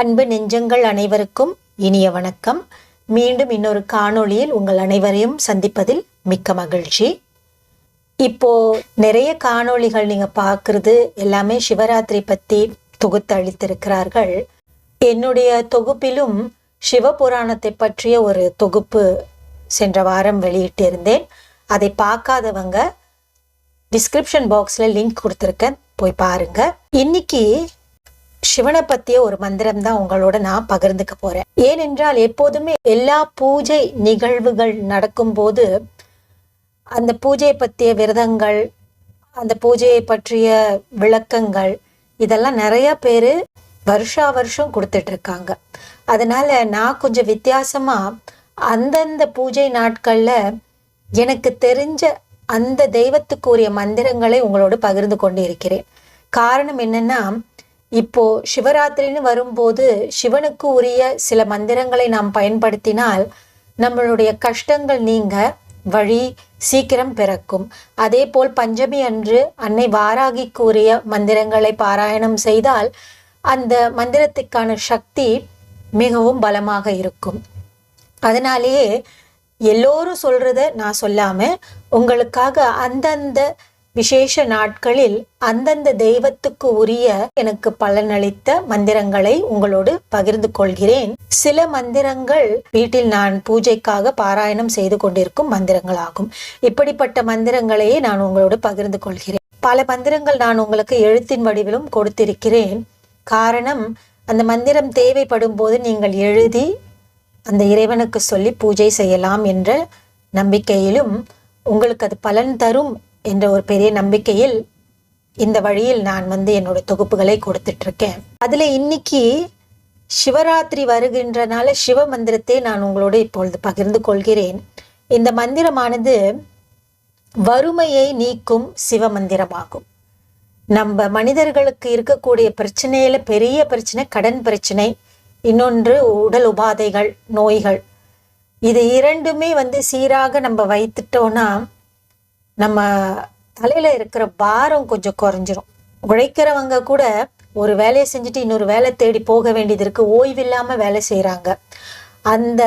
அன்பு நெஞ்சங்கள் அனைவருக்கும் இனிய வணக்கம். மீண்டும் இன்னொரு காணொளியில் உங்கள் அனைவரையும் சந்திப்பதில் மிக்க மகிழ்ச்சி. இப்போ நிறைய காணொளிகள் நீங்க பார்க்கறது எல்லாமே சிவராத்திரி பத்தி தொகுத்து அளித்திருக்கிறார்கள். என்னுடைய தொகுப்பிலும் சிவபுராணத்தை பற்றிய ஒரு தொகுப்பு சென்ற வாரம் வெளியிட்டிருந்தேன். அதை பார்க்காதவங்க டிஸ்கிரிப்ஷன் பாக்ஸில் லிங்க் கொடுத்துருக்கேன் போய் பாருங்க. இன்னைக்கு சிவனை பற்றிய ஒரு மந்திரம் தான் உங்களோட நான் பகிர்ந்துக்க போறேன். ஏனென்றால் எப்போதுமே எல்லா பூஜை நிகழ்வுகள் நடக்கும்போது அந்த பூஜையை பற்றிய விரதங்கள் அந்த பூஜையை பற்றிய விளக்கங்கள் இதெல்லாம் நிறைய பேர் வருஷா வருஷம் கொடுத்துட்டு இருக்காங்க. அதனால நான் கொஞ்சம் வித்தியாசமா அந்தந்த பூஜை நாட்கள்ல எனக்கு தெரிஞ்ச அந்த தெய்வத்துக்குரிய மந்திரங்களை உங்களோடு பகிர்ந்து கொண்டு இருக்கிறேன். காரணம் என்னன்னா இப்போ சிவராத்திரின்னு வரும்போது சிவனுக்கு உரிய சில மந்திரங்களை நாம் பயன்படுத்தினால் நம்மளுடைய கஷ்டங்கள் நீங்க வழி சீக்கிரம் பிறக்கும். அதே போல் பஞ்சமி அன்று அன்னை வாராகிக்கு உரிய மந்திரங்களை பாராயணம் செய்தால் அந்த மந்திரத்துக்கான சக்தி மிகவும் பலமாக இருக்கும். அதனாலேயே எல்லோரும் சொல்றத நான் சொல்லாம உங்களுக்காக அந்தந்த விசேஷ நாட்களில் அந்தந்த தெய்வத்துக்கு உரிய எனக்கு பலனளித்த மந்திரங்களை உங்களோடு பகிர்ந்து கொள்கிறேன். சில மந்திரங்கள் வீட்டில் நான் பூஜைக்காக பாராயணம் செய்து கொண்டிருக்கும் மந்திரங்களாகும். இப்படிப்பட்ட மந்திரங்களையே நான் உங்களோடு பகிர்ந்து கொள்கிறேன். பல மந்திரங்கள் நான் உங்களுக்கு எழுத்தின் வடிவிலும் கொடுத்திருக்கிறேன். காரணம் அந்த மந்திரம் தேவைப்படும் போது நீங்கள் எழுதி அந்த இறைவனுக்கு சொல்லி பூஜை செய்யலாம் என்ற நம்பிக்கையிலும் உங்களுக்கு அது பலன் தரும் என்ற ஒரு பெரிய நம்பிக்கையில் இந்த வழியில் நான் வந்து என்னோட தொகுப்புகளை கொடுத்துட்ருக்கேன். அதில் இன்னைக்கு சிவராத்திரி வருகின்றனால சிவ மந்திரத்தை நான் உங்களோடு இப்பொழுது பகிர்ந்து கொள்கிறேன். இந்த மந்திரமானது வறுமையை நீக்கும் சிவ மந்திரமாகும். நம்ம மனிதர்களுக்கு இருக்கக்கூடிய பிரச்சனையில பெரிய பிரச்சனை கடன் பிரச்சனை இன்னொன்று உடல் உபாதைகள் நோய்கள். இது இரண்டுமே வந்து சீராக நம்ம வைத்துட்டோம்னா நம்ம தலையில இருக்கிற பாரம் கொஞ்சம் குறைஞ்சிரும். உழைக்கிறவங்க கூட ஒரு வேலையை செஞ்சுட்டு இன்னொரு வேலை தேடி போக வேண்டியது இருக்கு. ஓய்வில்லாம வேலை செய்கிறாங்க அந்த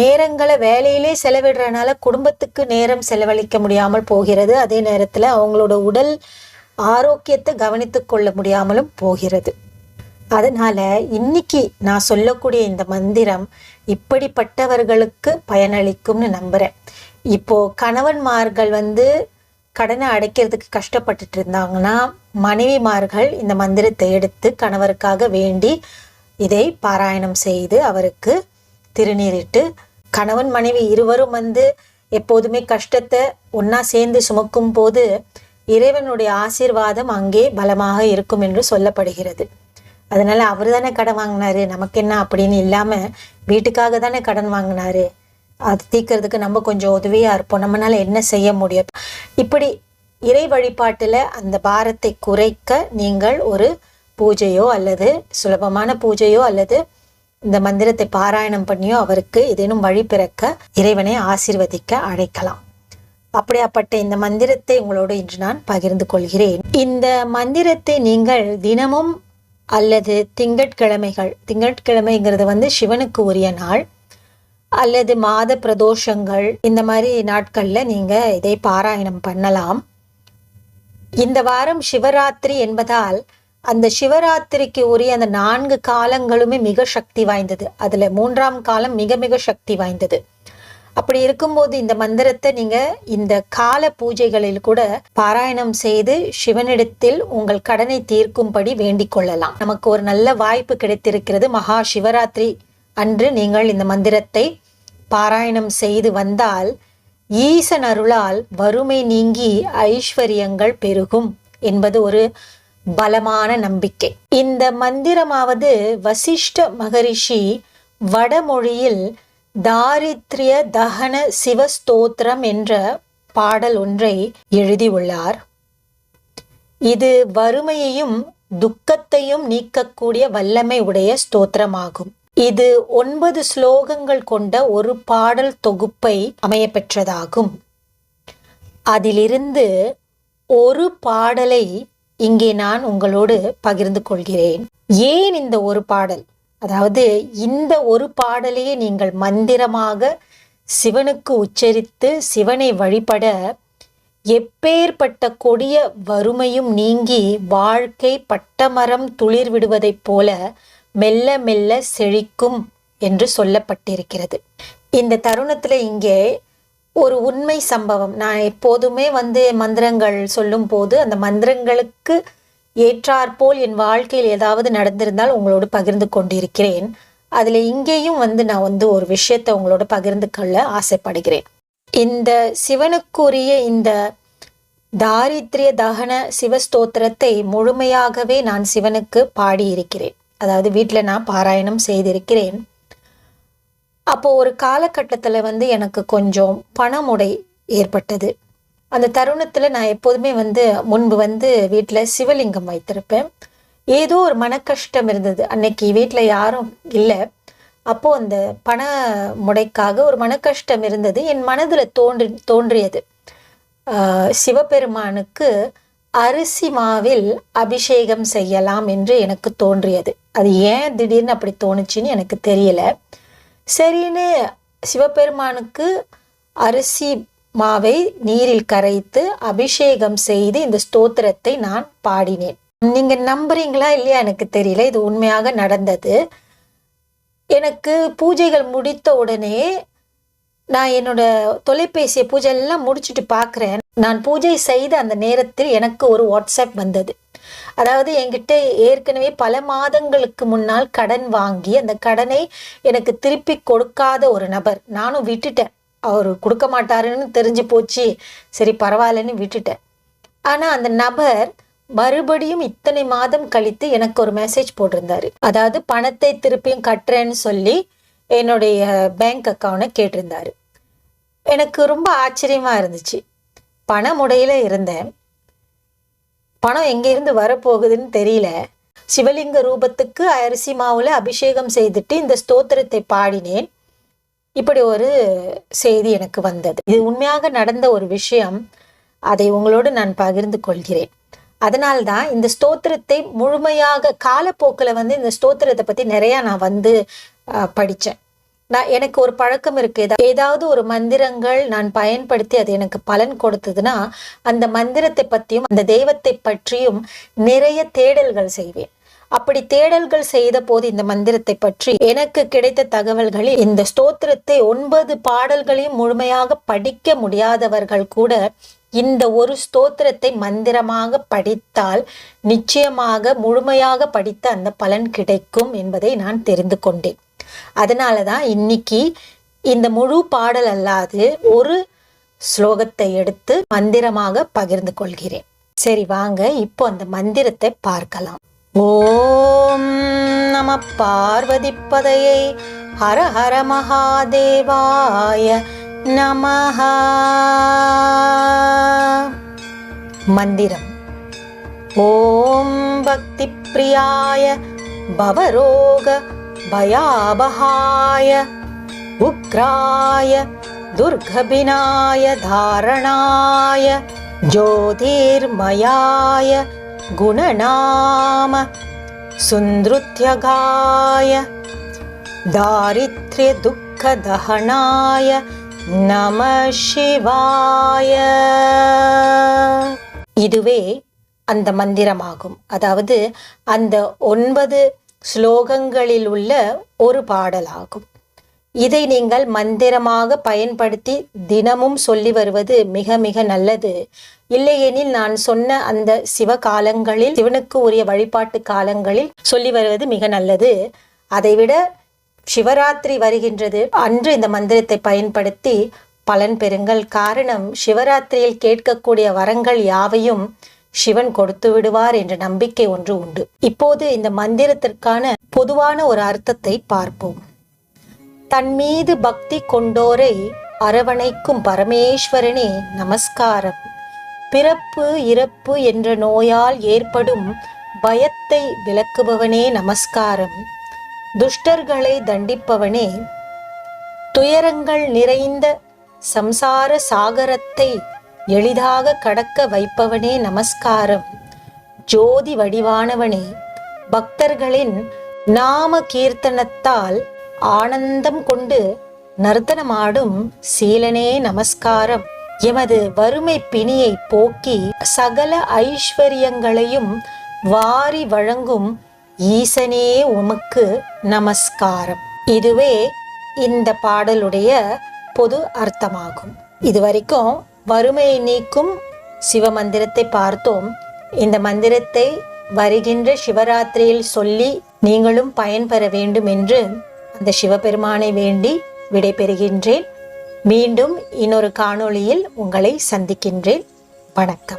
நேரங்களை வேலையிலே செலவிடுறதுனால குடும்பத்துக்கு நேரம் செலவழிக்க முடியாமல் போகிறது. அதே நேரத்துல அவங்களோட உடல் ஆரோக்கியத்தை கவனித்து கொள்ள முடியாமலும் போகிறது. அதனால இன்னைக்கு நான் சொல்லக்கூடிய இந்த மந்திரம் இப்படிப்பட்டவர்களுக்கு பயனளிக்கும்னு நம்புறேன். இப்போ கணவன்மார்கள் வந்து கடனை அடைக்கிறதுக்கு கஷ்டப்பட்டுட்டு இருந்தாங்கன்னா மனைவிமார்கள் இந்த மந்திரத்தை எடுத்து கணவருக்காக வேண்டி இதை பாராயணம் செய்து அவருக்கு திருநீரிட்டு கணவன் மனைவி இருவரும் வந்து எப்போதுமே கஷ்டத்தை ஒன்னா சேர்ந்து சுமக்கும் போது இறைவனுடைய ஆசீர்வாதம் அங்கே பலமாக இருக்கும் என்று சொல்லப்படுகிறது. அதனால அவர் தானே கடன் வாங்கினாரு நமக்கு என்ன அப்படின்னு இல்லாம வீட்டுக்காக தானே கடன் வாங்கினாரு? அது தீர்க்கறதுக்கு நம்ம கொஞ்சம் உதவியா இருப்போம். நம்மளால் என்ன செய்ய முடியும்? இப்படி இறை வழிபாட்டில் அந்த பாரத்தை குறைக்க நீங்கள் ஒரு பூஜையோ அல்லது சுலபமான பூஜையோ அல்லது இந்த மந்திரத்தை பாராயணம் பண்ணியோ அவருக்கு ஏதேனும் வழி பிறக்க இறைவனை ஆசிர்வதிக்க அழைக்கலாம். அப்படியாப்பட்ட இந்த மந்திரத்தை உங்களோடு இன்று நான் பகிர்ந்து கொள்கிறேன். இந்த மந்திரத்தை நீங்கள் தினமும் அல்லது திங்கட்கிழமைகள் திங்கட்கிழமைங்கிறது வந்து சிவனுக்கு உரிய நாள். அல்லது மாத பிரதோஷங்கள் இந்த மாதிரி நாட்கள்ல நீங்க இதை பாராயணம் பண்ணலாம். இந்த வாரம் சிவராத்திரி என்பதால் அந்த சிவராத்திரிக்கு உரிய அந்த நான்கு காலங்களுமே மிக சக்தி வாய்ந்தது. அதுல மூன்றாம் காலம் மிக மிக சக்தி வாய்ந்தது. அப்படி இருக்கும்போது இந்த மந்திரத்தை நீங்க இந்த கால பூஜைகளில் கூட பாராயணம் செய்து சிவனிடத்தில் உங்கள் கடனை தீர்க்கும்படி வேண்டிக் கொள்ளலாம். நமக்கு ஒரு நல்ல வாய்ப்பு கிடைத்திருக்கிறது. மகா சிவராத்திரி அன்று நீங்கள் இந்த மந்திரத்தை பாராயணம் செய்து வந்தால் ஈசன் அருளால் வறுமை நீங்கி ஐஸ்வர்யங்கள் பெருகும் என்பது ஒரு பலமான நம்பிக்கை. இந்த மந்திரமாவது வசிஷ்ட மகரிஷி வடமொழியில் தாரித்ரிய தகன சிவஸ்தோத்திரம் என்ற பாடல் ஒன்றை எழுதியுள்ளார். இது வறுமையையும் துக்கத்தையும் நீக்கக்கூடிய வல்லமை உடைய ஸ்தோத்திரமாகும். இது ஒன்பது ஸ்லோகங்கள் கொண்ட ஒரு பாடல் தொகுப்பை அமையப்பெற்றதாகும். அதிலிருந்து ஒரு பாடலை இங்கே நான் உங்களோடு பகிர்ந்து கொள்கிறேன். ஏன் இந்த ஒரு பாடல்? அதாவது இந்த ஒரு பாடலையே நீங்கள் மந்திரமாக சிவனுக்கு உச்சரித்து சிவனை வழிபட எப்பேற்பட்ட கொடிய வறுமையும் நீங்கி வாழ்க்கை பட்டமரம் துளிர் விடுவதைப் போல மெல்ல மெல்ல செழிக்கும் என்று சொல்லப்பட்டிருக்கிறது. இந்த தருணத்தில் இங்கே ஒரு உண்மை சம்பவம். நான் எப்போதுமே வந்து மந்திரங்கள் சொல்லும் போது அந்த மந்திரங்களுக்கு ஏற்றாற்போல் என் வாழ்க்கையில் ஏதாவது நடந்திருந்தால் உங்களோடு பகிர்ந்து கொண்டிருக்கிறேன். அதில் இங்கேயும் வந்து நான் வந்து ஒரு விஷயத்தை உங்களோட பகிர்ந்து கொள்ள ஆசைப்படுகிறேன். இந்த சிவனுக்குரிய இந்த தாரித்ரிய தகன சிவஸ்தோத்திரத்தை முழுமையாகவே நான் சிவனுக்கு பாடியிருக்கிறேன். அதாவது வீட்டில் நான் பாராயணம் செய்திருக்கிறேன். அப்போ ஒரு காலகட்டத்தில் வந்து எனக்கு கொஞ்சம் பணமுடை ஏற்பட்டது. அந்த தருணத்தில் நான் எப்போதுமே வந்து முன்பு வந்து வீட்டில் சிவலிங்கம் வைத்திருப்பேன். ஏதோ ஒரு மன கஷ்டம் இருந்தது. அன்னைக்கு வீட்டில் யாரும் இல்லை. அப்போது அந்த பண முடைக்காக ஒரு மன கஷ்டம் இருந்தது. என் மனதில் தோன்றி தோன்றியது. சிவபெருமானுக்கு அரிசி மாவில் அபிஷேகம் செய்யலாம் என்று எனக்கு தோன்றியது. அது ஏன் திடீர்னு அப்படி தோணுச்சுன்னு எனக்கு தெரியல. சரின்னு சிவபெருமானுக்கு அரிசி மாவை நீரில் கரைத்து அபிஷேகம் செய்து இந்த ஸ்தோத்திரத்தை நான் பாடினேன். நீங்க நம்புறீங்களா இல்லையா எனக்கு தெரியல. இது உண்மையாக நடந்தது. எனக்கு பூஜைகள் முடித்த உடனே நான் என்னோட தொலைபேசியை பூஜை எல்லாம் முடிச்சுட்டு பார்க்குறேன் நான் பூஜை செய்த அந்த நேரத்தில் எனக்கு ஒரு வாட்ஸ்அப் வந்தது. அதாவது என்கிட்ட ஏற்கனவே பல மாதங்களுக்கு முன்னால் கடன் வாங்கி அந்த கடனை எனக்கு திருப்பி கொடுக்காத ஒரு நபர் நானும் விட்டுட்டேன். அவர் கொடுக்க மாட்டாருன்னு தெரிஞ்சு போச்சு. சரி பரவாயில்லன்னு விட்டுட்டேன். ஆனால் அந்த நபர் மறுபடியும் இத்தனை மாதம் கழித்து எனக்கு ஒரு மெசேஜ் போட்டிருந்தாரு. அதாவது பணத்தை திருப்பியும் கட்டுறேன்னு சொல்லி என்னுடைய பேங்க் அக்கௌண்ட்டை கேட்டிருந்தாரு. எனக்கு ரொம்ப ஆச்சரியமாக இருந்துச்சு. பணமுடையில இருந்தேன். பணம் எங்கேருந்து வரப்போகுதுன்னு தெரியல. சிவலிங்க ரூபத்துக்கு அரிசி மாவுல அபிஷேகம் செய்துட்டு இந்த ஸ்தோத்திரத்தை பாடினேன். இப்படி ஒரு செய்தி எனக்கு வந்தது. இது உண்மையாக நடந்த ஒரு விஷயம். அதை உங்களோடு நான் பகிர்ந்து கொள்கிறேன். அதனால்தான் இந்த ஸ்தோத்திரத்தை முழுமையாக காலப்போக்கில் வந்து இந்த ஸ்தோத்திரத்தை பற்றி நிறையா நான் வந்து படித்தேன் நான் எனக்கு ஒரு பழக்கம் இருக்கு. ஏதாவது ஒரு மந்திரங்கள் நான் பயன்படுத்தி அது எனக்கு பலன் கொடுத்ததுன்னா அந்த மந்திரத்தை பற்றியும் அந்த தெய்வத்தை பற்றியும் நிறைய தேடல்கள் செய்வேன். அப்படி தேடல்கள் செய்த போது இந்த மந்திரத்தை பற்றி எனக்கு கிடைத்த தகவல்களில் இந்த ஸ்தோத்திரத்தை ஒன்பது பாடல்களையும் முழுமையாக படிக்க முடியாதவர்கள் கூட இந்த ஒரு ஸ்தோத்திரத்தை மந்திரமாக படித்தால் நிச்சயமாக முழுமையாக படித்த அந்த பலன் கிடைக்கும் என்பதை நான் தெரிந்து கொண்டேன். அதனால தான் இன்னைக்கு இந்த முழு பாடல் அல்லாது ஒரு ஸ்லோகத்தை எடுத்து மந்திரமாக பகிர்ந்து கொள்கிறேன். சரி வாங்க இப்போ அந்த மந்திரத்தை பார்க்கலாம். ஓம் நம பார்வதி பதையை ஹர ஹர மகாதேவாய நமஹா. மந்திரம். ஓம் பக்தி பிரியாய பவரோக பயாபகாய உக்ராய துர்கபினாய தாரணாய ஜோதிர்மயாய குணநாம சுந்ருத்யகாய தாரித்ரிய துக்கதஹனாய நம சிவாய இதுவே அந்த மந்திரமாகும். அதாவது அந்த ஒன்பது ஸ்லோகங்களில் உள்ள ஒரு பாடலாகும். இதை நீங்கள் மந்திரமாக பயன்படுத்தி தினமும் சொல்லி வருவது மிக மிக நல்லது. இல்லையெனில் நான் சொன்ன அந்த சிவ காலங்களில் சிவனுக்கு உரிய வழிபாட்டு காலங்களில் சொல்லி வருவது மிக நல்லது. அதைவிட சிவராத்திரி வருகின்றது. அன்று இந்த மந்திரத்தை பயன்படுத்தி பலன் பெறுங்கள். காரணம் சிவராத்திரியில் கேட்கக்கூடிய வரங்கள் யாவையும் சிவன் கொடுத்து விடுவார் என்ற நம்பிக்கை ஒன்று உண்டு. இப்போது இந்த மந்திரத்திற்கான பொதுவான ஒரு அர்த்தத்தை பார்ப்போம். தன் மீது பக்தி கொண்டோரை அரவணைக்கும் பரமேஸ்வரனே நமஸ்காரம். பிறப்பு இறப்பு என்ற நோயால் ஏற்படும் பயத்தை விளக்குபவனே நமஸ்காரம். துஷ்டர்களை தண்டிப்பவனே துயரங்கள் நிறைந்த சம்சார சாகரத்தை எளிதாக கடக்க வைப்பவனே நமஸ்காரம். ஜோதி வடிவானவனே பக்தர்களின் நாம கீர்த்தனத்தால் ஆனந்தம் கொண்டு நர்த்தனமாடும் சீலனே நமஸ்காரம். எமது வறுமை பிணியை போக்கி சகல ஐஸ்வர்யங்களையும் வாரி வழங்கும் ஈசனே உமக்கு நமஸ்காரம். இதுவே இந்த பாடலுடைய பொது அர்த்தமாகும். இதுவரைக்கும் வறுமையை நீக்கும் சிவ மந்திரத்தை பார்த்தோம். இந்த மந்திரத்தை வருகின்ற சிவராத்திரியில் சொல்லி நீங்களும் பயன்பெற வேண்டும் என்று அந்த சிவபெருமானை வேண்டி விடைபெறுகின்றேன். மீண்டும் இன்னொரு காணொளியில் உங்களை சந்திக்கின்றேன். வணக்கம்.